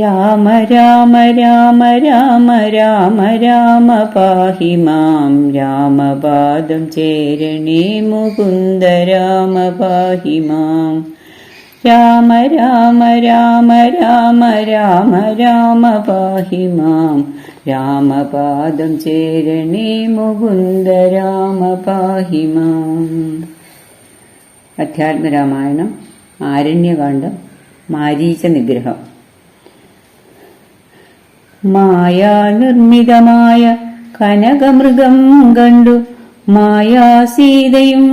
രാമ രാമ രാമ രാമ രാമ രാമ പാഹി മാം. രാമപാദം ചേരണേ മുകുന്ദ രാമ പാഹി മാം. രാമ രാമ രാമ രാമ രാമ രാമ പാഹി മാം. രാമപാദം ചേരണേ മുകുന്ദ രാമ പാഹി മാം. അധ്യാത്മരാമായണം ആരണ്യകാന്ഡം മാരീച നിഗ്രഹം മായാനിർമ്മിതമായ കനകമൃഗം കണ്ടു. മായാസീതയും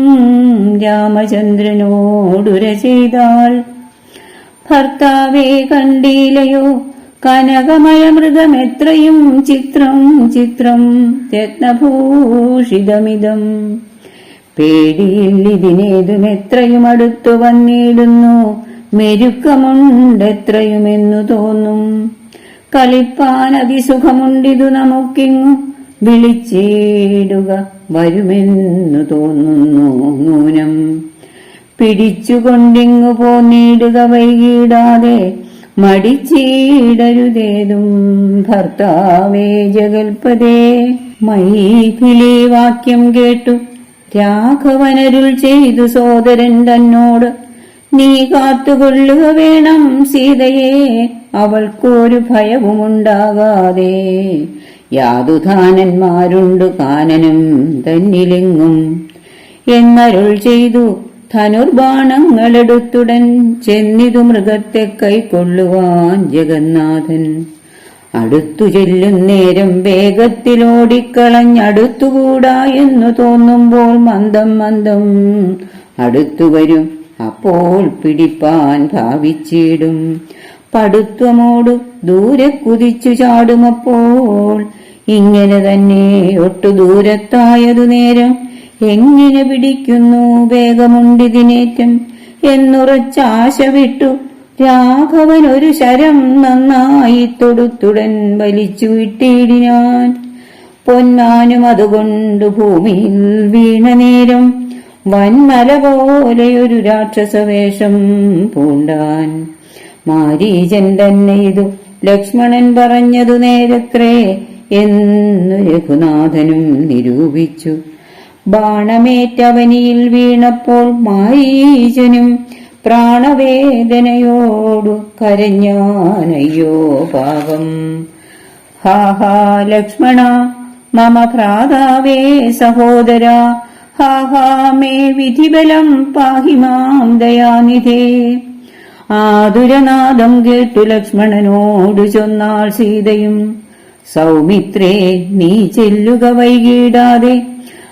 രാമചന്ദ്രനോടുര ചെയ്താൾ. ഭർത്താവേ കണ്ടീലയോ? കനകമയ മൃഗമെത്രയും ചിത്രം ചിത്രം രത്നഭൂഷിതമിതം. പേടിയില്ലിതിനേതും എത്രയും അടുത്തു വന്നിടുന്നു. മെരുക്കമുണ്ടെത്രയുമെന്നു തോന്നും. കളിപ്പാൻ അതിസുഖമുണ്ടിതു നമുക്കിങ്ങു വിളിച്ചിടുക വരുമെന്നു തോന്നുന്നു നൂനം പിടിച്ചുകൊണ്ടിങ്ങു പോന്നിടുക വൈകിടാതെ മടിച്ചിടരുതേതും ഭർത്താവേ ജഗൽപതേ. മൈഥിലി വാക്യം കേട്ടു രാഘവനരുൾ ചെയ്തു സോദരൻ തന്നോട് നീ കാത്തുകൊള്ളുക വേണം സീതയെ. അവൾക്കൊരു ഭയവുമുണ്ടാകാതെ. യാതുധാനന്മാരുണ്ടു കാനനും തന്നിലെങ്ങും. എന്നരുൾ ചെയ്തു ധനുർബാണങ്ങളെടുത്തുടൻ ചെന്നിതു മൃഗത്തെ കൈക്കൊള്ളുവാൻ ജഗന്നാഥൻ. അടുത്തു ചെല്ലുന്നേരം വേഗത്തിലോടിക്കളഞ്ഞടുത്തുകൂടാ എന്നു തോന്നുമ്പോൾ മന്ദം മന്ദം അടുത്തു വരും അപ്പോൾ പിടിപ്പാൻ ഭാവിച്ചിടും. പടുത്വമോട് ദൂരെ കുതിച്ചു ചാടുമപ്പോൾ ഇങ്ങനെ തന്നെ ഒട്ടു ദൂരത്തായതു നേരം എങ്ങനെ പിടിക്കുന്നു വേഗമുണ്ടിതിനേറ്റം എന്നുറച്ചാശ വിട്ടു. രാഘവൻ ഒരു ശരം നന്നായി തൊടുത്തുടൻ വലിച്ചു വിട്ടിടിനാൻ പൊന്നാനും അതുകൊണ്ട് ഭൂമിയിൽ വീണ നേരം വൻമല പോലെയൊരു രാക്ഷസവേഷം പൂണ്ടാൻ. മാരീചൻ തന്നെ ഇതു ലക്ഷ്മണൻ പറഞ്ഞതു നേരത്രേ എന്നു രഘുനാഥനും നിരൂപിച്ചു. ബാണമേറ്റവനിയിൽ വീണപ്പോൾ മാരീചനും പ്രാണവേദനയോടു കരഞ്ഞാനയ്യോ പാപം ഹാ ഹാ ലക്ഷ്മണ മമ ഭ്രാതാവേ സഹോദര മേ വിധിബലം പാഹി മാം ദയാനിധേ. ആതുരനാദം കേട്ടു ലക്ഷ്മണനോടു ചൊന്നാൾ സീതയും. സൗമിത്രേ നീ ചെല്ലുക വൈകിടാതെ.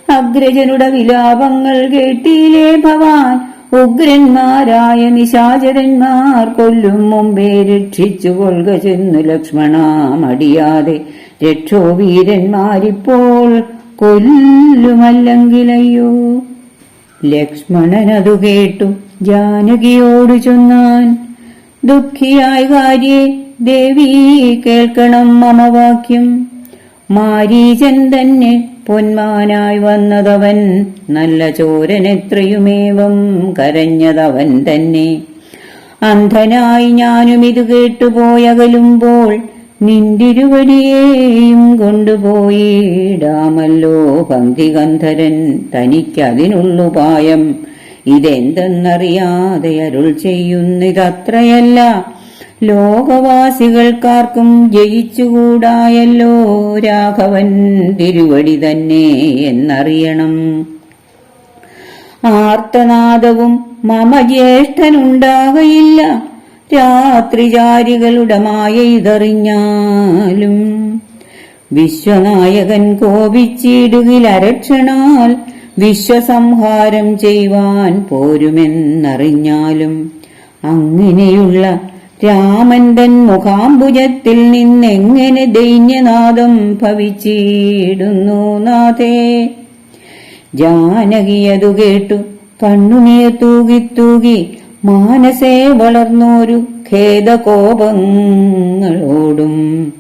അഗ്രജനുടെ വിലാപങ്ങൾ കേട്ടില്ലേ ഭവാൻ. ഉഗ്രന്മാരായ നിശാചരന്മാർ കൊല്ലും മുമ്പേ രക്ഷിച്ചു കൊള്ളുക ചെന്നു ലക്ഷ്മണ മടിയാതെ രക്ഷോ വീരന്മാരിപ്പോൾ കൊല്ലുമല്ലെങ്കിലയ്യോ? ലക്ഷ്മണനതു കേട്ടു. ജാനകിയോട് ചൊന്നാൻ ദുഃഖിയായ കാര്യേ ദേവി കേൾക്കണം മമവാക്യം. മാരീചൻ തന്നെ പൊന്മാനായി വന്നതവൻ നല്ല ചോരനെത്രയുമേവം കരഞ്ഞതവൻ തന്നെ. അന്ധനായി ഞാനും ഇത് കേട്ടുപോയകലുമ്പോൾ നിന്തിരുവടിയേയും കൊണ്ടുപോയിടാമല്ലോ പന്തികന്ധരൻ തനിക്കതിനുള്ളുപായം ഇതെന്തെന്നറിയാതെ അരുൾ ചെയ്യുന്നിതത്രയല്ല. ലോകവാസികൾക്കാർക്കും ജയിച്ചുകൂടായല്ലോ രാഘവൻ തിരുവടി തന്നെ എന്നറിയണം. ആർത്തനാദവും മമ ജ്യേഷ്ഠനുണ്ടാകയില്ല രാത്രിചാരികളുടെ മായ ഇതറിഞ്ഞാലും വിശ്വനായകൻ കോപിച്ചിടുകിൽ അരക്ഷണാൽ വിശ്വസംഹാരം ചെയ്യുവാൻ പോരുമെന്നറിഞ്ഞാലും അങ്ങനെയുള്ള രാമൻ തൻ മുഖാംബുജത്തിൽ നിന്നെങ്ങനെ ദൈന്യനാദം ഭവിച്ചിടുന്നു നാഥേ? ജാനകിയതു കേട്ടു കണ്ണുനീർ തൂകി തൂകി മാനസേ വളർന്നോരു ഖേദകോപങ്ങളോടും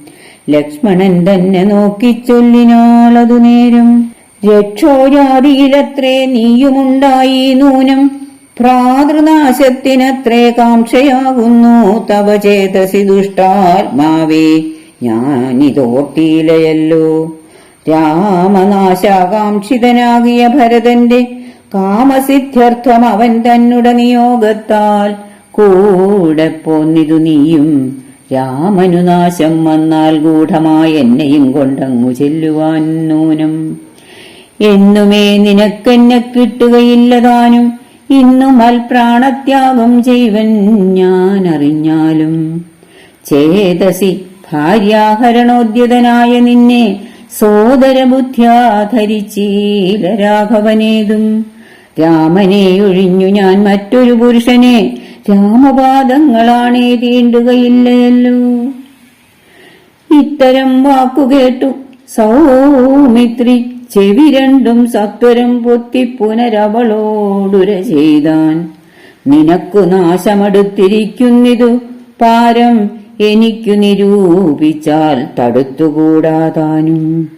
ലക്ഷ്മണൻ തന്നെ നോക്കി ചൊല്ലിനാളതു നേരം. രക്ഷോജാതിയിലത്രേ നീയുമുണ്ടായി നൂനം. ഭ്രാതൃനാശത്തിനത്രേ കാംക്ഷയാകുന്നു തവ ചേതസി ദുഷ്ടാത്മാവേ. ഞാനിതോർത്തിയിലയല്ലോ രാമനാശാകാംക്ഷിതനാകിയ ഭരതന്റെ കാമസിദ്ധ്യർത്ഥം അവൻ തന്നുട നിയോഗത്താൽ കൂടെ പോന്നിതു നീയും. രാമനു നാശം വന്നാൽ ഗൂഢമായ എന്നെയും കൊണ്ടങ്ങു ചെല്ലുവാൻ നൂനം. എന്നുമേ നിനക്കെന്നെ കിട്ടുകയില്ലതാനും ഇന്നുമൽ പ്രാണത്യാഗം ചെയ്വൻ ഞാൻ അറിഞ്ഞാലും ചേതസി ഭാര്യാഹരണോദ്യതനായ നിന്നെ സോദരബുദ്ധ്യാധരിച്ചീല രാഘവനേതും രാമനെ ഒഴിഞ്ഞു ഞാൻ മറ്റൊരു പുരുഷനെ. രാമപാദങ്ങളാണേ തീണ്ടുകയില്ലയല്ലോ. ഇത്തരം വാക്കുകേട്ടു സൗമിത്രി ചെവി രണ്ടും സത്വരം പൊത്തി പുനരവളോടുര ചെയ്താൻ. നിനക്കു നാശമെടുത്തിരിക്കുന്നിതു പാരം എനിക്കു നിരൂപിച്ചാൽ തടുത്തുകൂടാതാനും.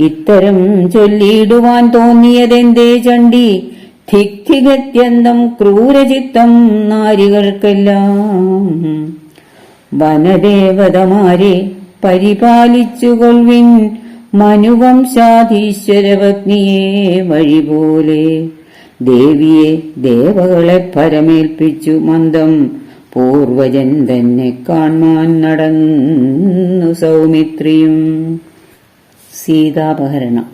ഇത്തരം ചൊല്ലിയിടുവാൻ തോന്നിയതെന്തേ ചണ്ടി? ധിക്തിഗത്യന്തം ക്രൂരചിത്തം നാരികൾക്കെല്ലാം. വനദേവതമാരെ പരിപാലിച്ചുകൊള്ളിൻ മനുവംശാധീശ്വരപത്നിയെ വഴിപോലെ. ദേവിയെ ദേവകളെ പരമേൽപ്പിച്ചു മന്ദം. പൂർവജൻ തന്നെ കാണാൻ നടന്നു സൗമിത്രിയും. സീതാപഹരണം.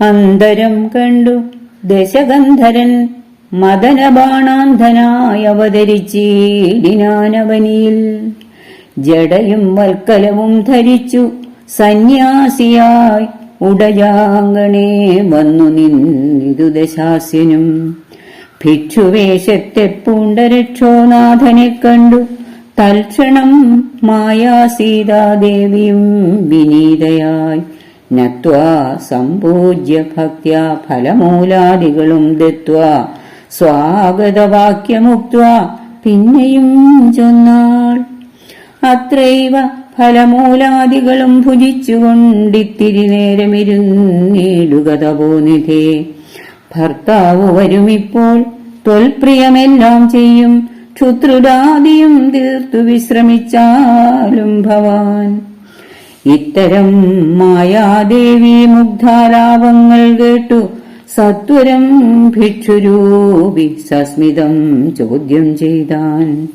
അന്തരം കണ്ടു ദശഗന്ധരൻ മദനബാണാന്ധനായി അവതരിച്ചീടിനാനവനിയിൽ ജടയും വൽക്കലവും ധരിച്ചു സന്യാസിയായി ഉടയാങ്കണേ വന്നു നിന്നിതു ദശാസ്യനും. ഭിക്ഷുവേഷത്തെ പൂണ്ടരക്ഷോനാഥനെ കണ്ടു. തൽക്ഷണം മായാ സീതാദേവിയും വിനീതയായി നത്വാ സമ്പൂജ്യ ഭക്ത ഫലമൂലാദികളും ദത്വാ. സ്വാഗതവാക്യമുക്ത പിന്നെയും ചൊന്നാൾ. അത്രൈവ ഫലമൂലാദികളും ഭുജിച്ചുകൊണ്ടിത്തിരി നേരമിരുന്നിടുക തപോനിധേ ഭർത്താവ് വരുമിപ്പോൾ തൊൽപ്രിയമെല്ലാം ചെയ്യും. ക്ഷുത്രുരാദിയും തീർത്തു വിശ്രമിച്ചാലും ഭവാൻ. ഇത്തരം മായാദേവി മുഗ്ധാലാപങ്ങൾ കേട്ടു. സത്വരം ഭിക്ഷുരൂപി സസ്മിതം ചോദ്യം ചെയ്താൻ.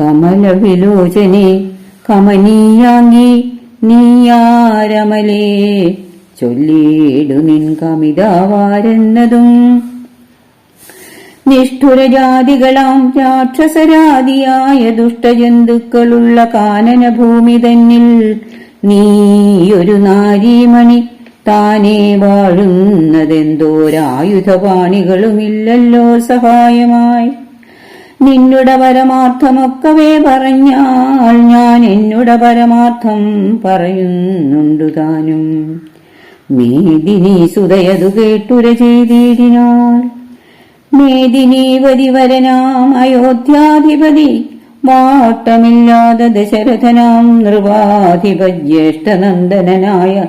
കമലവിലോചനെ കമനീയാങ്കി നീയാരമലേ ചൊല്ലിയിടു നിൻ കമിതാവാരെന്നതും. നിഷ്ഠുരജാതികളാം രാക്ഷസരാതിയായ ദുഷ്ടജന്തുക്കളുള്ള കാനനഭൂമി തന്നിൽ നീയൊരു നാരീമണി താനേ വാഴുന്നതെന്തോരായുധപാണികളുമില്ലല്ലോ സഹായമായി. നിന്നുടെ പരമാർത്ഥമൊക്കവേ പറഞ്ഞാൽ ഞാൻ എന്നുടെ പരമാർത്ഥം പറയുന്നുണ്ടു താനും. മേദിനി സുതയതു കേട്ടുര ചെയ്തിരിനാൽ മേദിനീപതി വരനാം അയോധ്യാധിപതി വാട്ടമില്ലാതെ ദശരഥനാം നൃപാധിപജ്യേഷ്ഠനന്ദനായ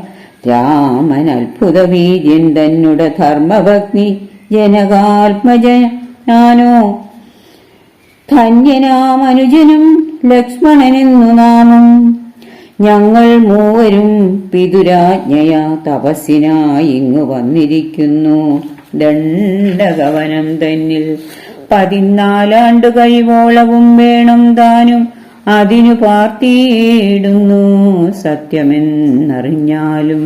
രാമൻ അത്ഭുത വീര്യൻ തന്നുട ധർമ്മഭഗ്നി ജനകാത്മജനാനോ ധന്യനാം അനുജനും ലക്ഷ്മണനെന്നു നാമം. ഞങ്ങൾ മൂവരും പിതുരാജ്ഞയ തപസ്സിനായി ഇങ്ങു വന്നിരിക്കുന്നു. ദണ്ഡകവനം തന്നിൽ പതിനാലാണ്ട് കൈവോളവും വേണം താനും. അതിനു പാർത്തിയിടുന്നു സത്യമെന്നറിഞ്ഞാലും.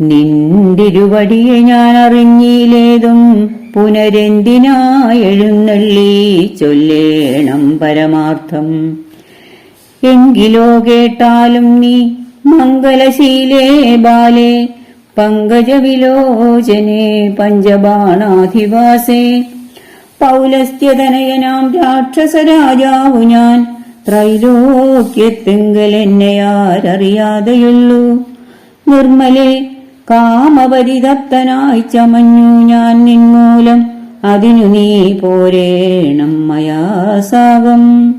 നിന്തിരുവടിയെ ഞാൻ അറിഞ്ഞിലേതും പുനരെന്തിനായെഴുന്നള്ളി ചൊല്ലേണം പരമാർത്ഥം. എങ്കിലോ കേട്ടാലും നീ മംഗലശീലേ ബാലേ പങ്കജവിലോചനെ പഞ്ചബാണാധിവാസേ. പൗലസ്ത്യതനയനാം രാക്ഷസരാജാവു ഞാൻ. ത്രൈലോക്യത്തെങ്കൽ എന്നെയാരറിയാതെയുള്ളൂ നിർമ്മലെ കാമപരിതപ്തനായി ചമഞ്ഞു ഞാൻ നിന്മൂലം. അതിനു നീ പോരേണം മയാസാകം.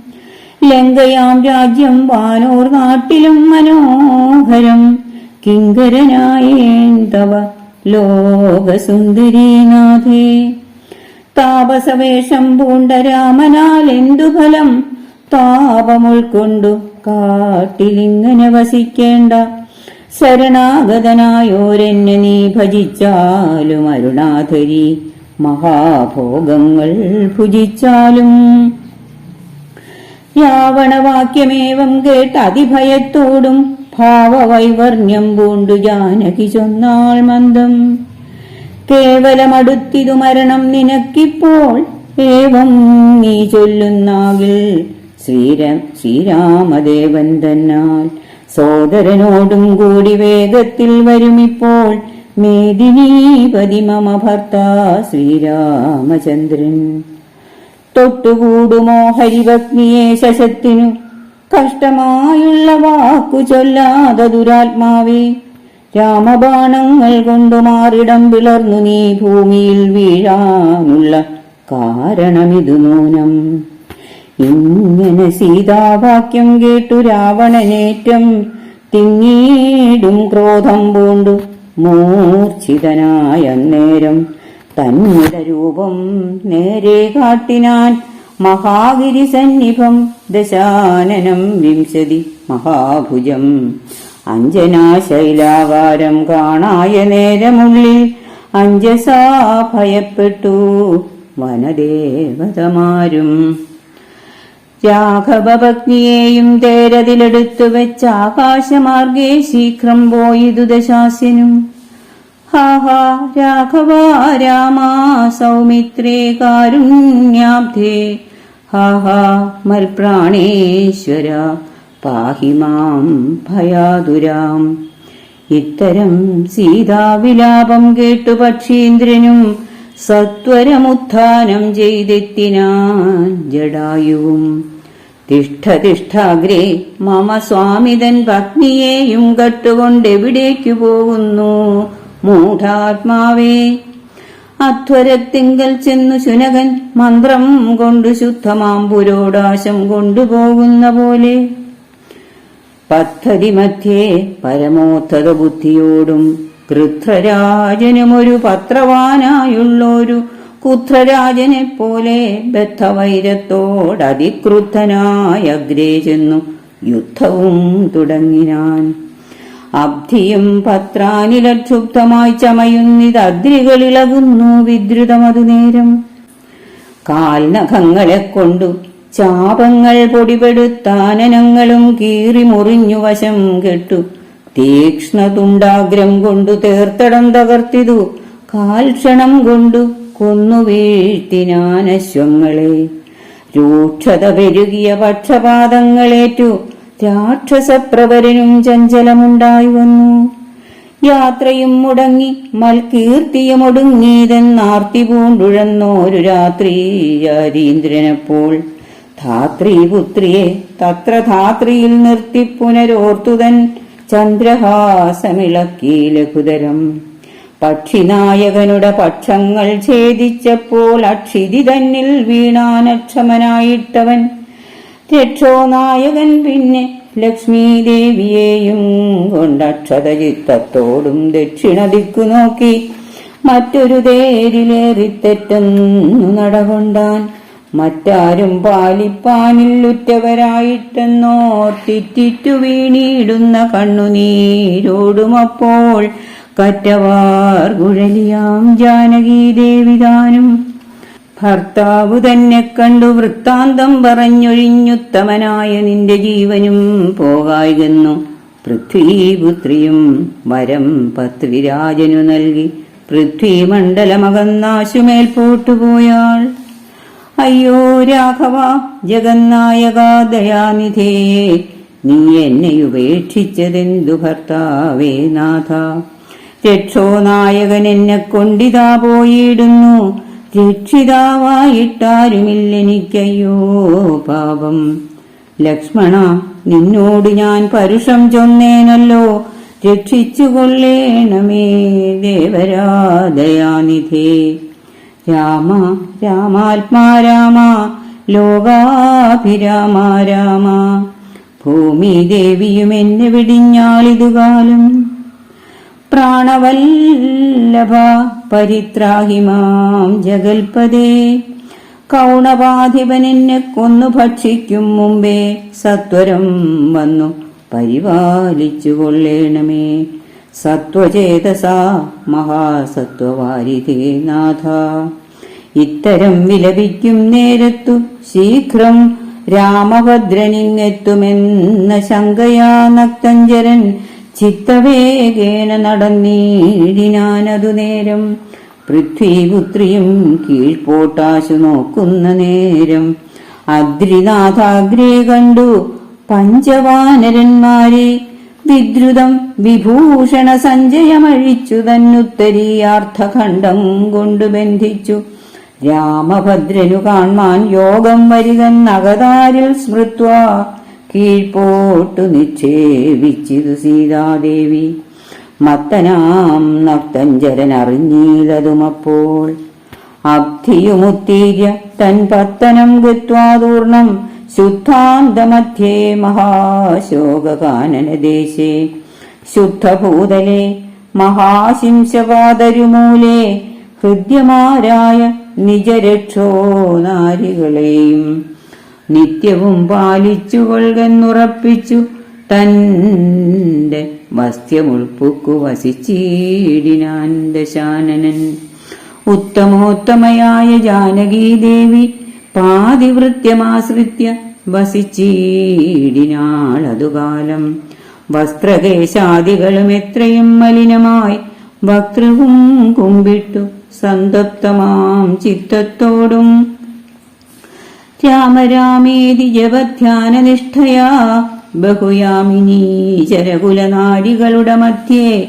ലങ്കയാം രാജ്യം വാനോർ നാട്ടിലും മനോഹരം. കിങ്കരനായേൻ തവ ലോകസുന്ദരീനാഥേ. താപസവേഷം പൂണ്ട രാമനാൽ എന്തു ഫലം? താപമുൾക്കൊണ്ടു കാട്ടിലിങ്ങനെ വസിക്കേണ്ട ശരണാഗതനായോരെന്നെ നീ ഭജിച്ചാലും അരുണാധരി മഹാഭോഗങ്ങൾ ഭുജിച്ചാലും. രാവണവാക്യമേവം കേട്ട് അതിഭയത്തോടും ഭാവവൈവർണ്യം പൂണ്ടു ജാനകി ചൊന്നാൾ മന്ദം. കേവലമടുത്തിതു മരണം നിനക്കിപ്പോൾ ഏവം നീ ചൊല്ലുന്നാകിൽ. ശ്രീര ശ്രീരാമദേവൻ തന്നാൽ സോദരനോടും കൂടി വേഗത്തിൽ വരുമിപ്പോൾ മേദിനീപതി മമ ഭർത്ത ശ്രീരാമചന്ദ്രൻ. തൊട്ടുകൂടുമോ ഹരിഭഗ്നിയെ ശശത്തിനു കഷ്ടമായുള്ള വാക്കു ചൊല്ലാതെ ദുരാത്മാവേ രാമബാണങ്ങൾ കൊണ്ടു മാറിടം പിളർന്നു നീ ഭൂമിയിൽ വീഴാനുള്ള കാരണമിതു മൂനം. ഇങ്ങനെ സീതാവാക്യം കേട്ടു രാവണനേറ്റം തിങ്ങീടും ക്രോധം പൂണ്ടു മൂർച്ഛിതനായ നേരം തന്നിട രൂപം നേരെ കാട്ടിനാൻ മഹാഗിരി സന്നിഭം ദശാനനം വിംശതി മഹാഭുജം. അഞ്ജനാശൈലാകാരം കാണായ നേരമുള്ളിൽ അഞ്ജസാ ഭയപ്പെട്ടു വനദേവതമാരും. രാഘവഭഗ്നിയെയും തേരതിലെടുത്തു വെച്ച ആകാശമാർഗേ ശീഘ്രം പോയിതു ദശാസ്യനും. ഹാഹാ രാഘവ രാമാ സൗമിത്രേ കാരുണ്യാബ്ധേ ഹാഹാ മൽപ്രാണേശ്വര പാഹി മാം ഭയാതുരാം. ഇത്തരം സീതാവിലാപം കേട്ടു പക്ഷീന്ദ്രനും സത്വരമുത്ഥാനം ചെയ്തെത്തിനാൻ ജടായുവും തിഷ്ഠ തിഷ്ഠാഗ്രേ മമ സ്വാമിതൻ പത്നിയെയും കട്ടുകൊണ്ടെവിടേക്കു പോകുന്നു? മൂഢാത്മാവേ അധ്വരത്തിങ്കൽ ചെന്നു ശുനകൻ മന്ത്രം കൊണ്ടു ശുദ്ധമാം പുരോടാശം കൊണ്ടുപോകുന്ന പോലെ. പദ്ധതി മധ്യേ പരമോദ്ധത ബുദ്ധിയോടും കൃത്രരാജനുമൊരു പത്രവാനായുള്ളൊരു കുത്രരാജനെ പോലെ ബദ്ധവൈരത്തോടതിക്രുദ്ധനായ അഗ്രേ ചെന്നു യുദ്ധവും തുടങ്ങിനാൻ. അബ്ധിയും പത്രാനിലക്ഷുബ്ധമായി ചമയുന്നിതദ്രികളിളകുന്നു വിദ്രുതമതു നേരം കാൽനഖങ്ങളെ കൊണ്ടു ചാപങ്ങൾ പൊടിപെടുത്താനനങ്ങളും കീറി മുറിഞ്ഞു വശം കെട്ടു. തീക്ഷ്ണതുണ്ടാഗ്രം കൊണ്ടു തേർത്തടം തകർത്തിതു. കാൽക്ഷണം കൊണ്ടു കൊന്നു വീഴ്ത്തിനാനശ്വങ്ങളെ. രൂക്ഷത പെരുകിയ പക്ഷപാതങ്ങളേറ്റു. രാക്ഷസപ്രവരനും ചഞ്ചലമുണ്ടായി വന്നു. യാത്രയും മുടങ്ങി മൽകീർത്തിയും ഒടുങ്ങിയതെന്നാർത്തി പൂണ്ടുഴന്നോരു രാത്രി യരീന്ദ്രനപ്പോൾ ധാത്രി പുത്രിയെ തത്ര ധാത്രിയിൽ നിർത്തി പുനരോർത്തുതൻ ചന്ദ്രഹാസമിളക്കി ലഘുതരം. പക്ഷിനായകനുടെ പക്ഷങ്ങൾ ഛേദിച്ചപ്പോൾ അക്ഷിതി തന്നിൽ വീണാനക്ഷമനായിട്ടവൻ രക്ഷോനായകൻ പിന്നെ ലക്ഷ്മീ ദേവിയെയും കൊണ്ടക്ഷതചിത്തത്തോടും ദക്ഷിണ ദിക്കു നോക്കി മറ്റൊരു തേരിലേറിത്തെറ്റെന്നു നടകൊണ്ടാൻ മറ്റാരും പാലിപ്പാനില്ലുറ്റവരായിട്ടെന്നോർത്തിറ്റിറ്റു വീണിടുന്ന കണ്ണുനീരോടുമപ്പോൾ കറ്റവാർ കുഴലിയാം ജാനകീ ദേവിതാനും ഭർത്താവ് തന്നെ കണ്ടു വൃത്താന്തം പറഞ്ഞൊഴിഞ്ഞുത്തമനായ നിന്റെ ജീവനും പോകായിരുന്നു പൃഥ്വീപുത്രിയും വരം പത്രിരാജനു നൽകി. പൃഥ്വിമണ്ഡലമകന്നാശുമേൽ പോട്ടുപോയാൾ. അയ്യോ രാഘവ ജഗന്നായക ദയാനിധേ നീ എന്നെ ഉപേക്ഷിച്ചതെന്തു ഭർത്താവേ നാഥ? രക്ഷോ നായകൻ എന്നെ കൊണ്ടിതാ പോയിടുന്നു. രക്ഷിതാവായിട്ടാരുമില്ലെനിക്കയ്യോ പാപം. ലക്ഷ്മണ നിന്നോട് ഞാൻ പരുഷം ചൊന്നേനല്ലോ. രക്ഷിച്ചു കൊള്ളേണമേ ദേവരാദയാനിധേ രാമ രാമാത്മാ രാമ. ലോകാഭിരാമ രാമ. ഭൂമി ദേവിയും എന്നെ വെടിഞ്ഞാളിതുകാലം. പ്രാണവല്ലഭ പരിത്രാഹി മാം ജഗൽപദേ കൗണപാധിപനെന്നെ കൊന്നു ഭക്ഷിക്കും മുമ്പേ സത്വരം വന്നു പരിപാലിച്ചു കൊള്ളേണമേ. സത്വചേതസ മഹാസത്വവാരിതേ നാഥ. ഇത്തരം വിലപിക്കും നേരത്തു ശീഘ്രം രാമഭദ്രനിങ്ങെത്തുമെന്ന ശങ്കയാ നക്തഞ്ചരൻ ചിത്തവേഗേന നടന്നീടിനാനതു നേരം പൃഥ്വിപുത്രിയും കീഴ്പോട്ടാശു നോക്കുന്ന നേരം. അദ്രിനാഥാഗ്രേ കണ്ടു പഞ്ചവാനരന്മാരെ. വിദ്രുതം വിഭൂഷണ സഞ്ജയമഴിച്ചു തന്നുത്തരീയാർത്ഥഖണ്ഡം കൊണ്ടു ബന്ധിച്ചു. രാമഭദ്രനു കാൺമാൻ യോഗം വരികൻ നഗതാരിൽ സ്മൃത്വ. കീഴ്പോട്ടു നിക്ഷേപിച്ചിതു സീതാദേവി. മത്തനാം നക്തഞ്ചരൻ അറിഞ്ഞീലതുമപ്പോൾ അബ്ധിയുമുത്തീര്യ തൻ പത്തനം ഗത്വാതൂർണം ശുദ്ധാന്തമധ്യേ മഹാശോകാനനദേശേ ശുദ്ധഭൂതലെ മഹാശിംശപാതരുമൂലേ ഹൃദ്യമാരായ നിജരക്ഷോ നാരികളെയും നിത്യവും പാലിച്ചു കൊൽകെന്നുറപ്പിച്ചു തന്റെ വസ്ത്യമുൾപ്പുക്കു വസിച്ചീടിനാൻ ദശാനനൻ. ഉത്തമോത്തമയായ ജാനകീദേവി പാതിവൃത്യമാശ്രിത്യ വസിച്ചീടിനാളതുകാലം. വസ്ത്രകേശാദികളും എത്രയും മലിനമായി വക്രവും കുമ്പിട്ടു സന്തപ്തമാം ചിത്തത്തോടും രാമരാമേതി ജപധ്യാനനിഷ്ഠയാ. ബഹുയാമിനീ ചരകുലനാടികളുടെ മധ്യേ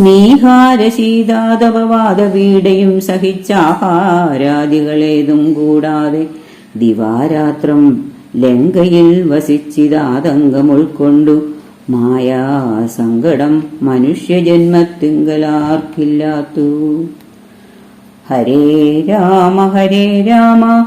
നീഹാരശീതാതപവാദപീഡയും സഹിച്ചാഹാരാദികളേതും കൂടാതെ ദിവാരാത്രം ലങ്കയിൽ വസിച്ചിതാതങ്കം ഉൾക്കൊണ്ടു മായാ സങ്കടം മനുഷ്യജന്മത്തിങ്കലാർക്കില്ലാത്തു. ഹരേ രാമ ഹരേ രാമ.